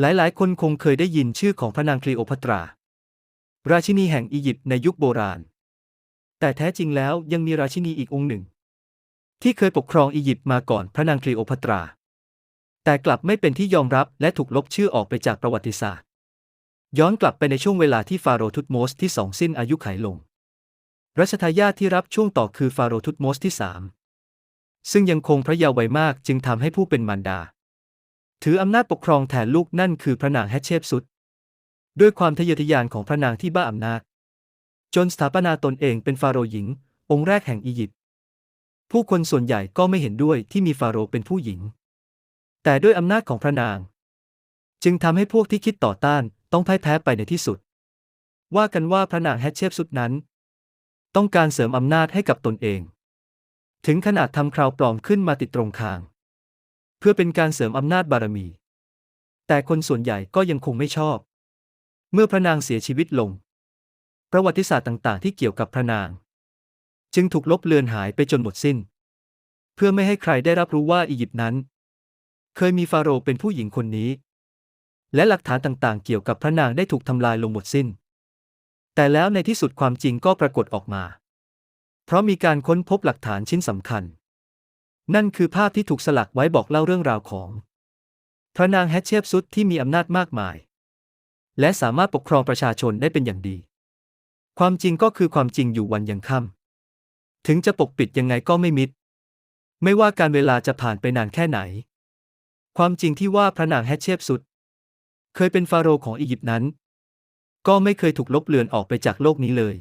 หลายๆ คนคงเคยได้ยินชื่อของพระนางคลีโอพัตรา ราชินีแห่งอียิปต์ในยุคโบราณ แต่แท้จริงแล้วยังมีราชินีอีกองค์หนึ่ง ที่เคยปกครองอียิปต์มาก่อนพระนางคลีโอพัตรา แต่กลับไม่เป็นที่ยอมรับและถูกลบชื่อออกไปจากประวัติศาสตร์ ย้อนกลับไปในช่วงเวลาที่ฟาโรห์ทุตโมสที่สองสิ้นอายุไขลง รัชทายาทที่รับช่วงต่อคือฟาโรห์ทุตโมสที่สามซึ่งยังคงพระเยาว์ไวมากจึงทำให้ผู้เป็นมารดา ถืออำนาจปกครองแทนลูกนั่นคือพระนางแฮตเชปสุด ด้วยความทะเยอทะยานของพระนางที่บ้าอำนาจ จนสถาปนาตนเองเป็นฟาโรห์หญิง องค์แรกแห่งอียิปต์ผู้คนส่วนใหญ่ก็ไม่เห็นด้วยที่มีฟาโรห์เป็นผู้หญิง แต่ด้วยอำนาจของพระนาง จึงทำให้พวกที่คิดต่อต้านต้องพ่ายแพ้ไปในที่สุด ว่ากันว่าพระนางแฮตเชปสุดนั้น ต้องการเสริมอำนาจให้กับตนเอง ถึงขนาดทำคราวปลอมขึ้นมาติดตรงคาง เพื่อเป็นการเสริมอำนาจบารมี แต่คนส่วนใหญ่ก็ยังคงไม่ชอบ เมื่อพระนางเสียชีวิตลง ประวัติศาสตร์ต่างๆ ที่เกี่ยวกับพระนาง จึงถูกลบเลือนหายไปจนหมดสิ้น เพื่อไม่ให้ใครได้รับรู้ว่าอียิปต์นั้น เคยมีฟาโรห์เป็นผู้หญิงคนนี้ และหลักฐานต่างๆ เกี่ยวกับพระนางได้ถูกทำลายลงหมดสิ้น แต่แล้วในที่สุดความจริงก็ปรากฏออกมา เพราะมีการค้นพบหลักฐานชิ้นสำคัญ นั่นคือภาพที่ถูกสลักไว้บอกเล่าเรื่องราวของ พระนางแฮตเชปซุดที่มีอำนาจมากมาย และสามารถปกครองประชาชนได้เป็นอย่างดี ความจริงก็คือความจริงอยู่วันยังค่ำถึงจะปกปิดยังไงก็ไม่มิด ไม่ว่าการเวลาจะผ่านไปนานแค่ไหน ความจริงที่ว่าพระนางแฮตเชปซุดเคยเป็นฟาโรห์ของอียิปต์นั้น ก็ไม่เคยถูกลบเลือนออกไปจากโลกนี้เลย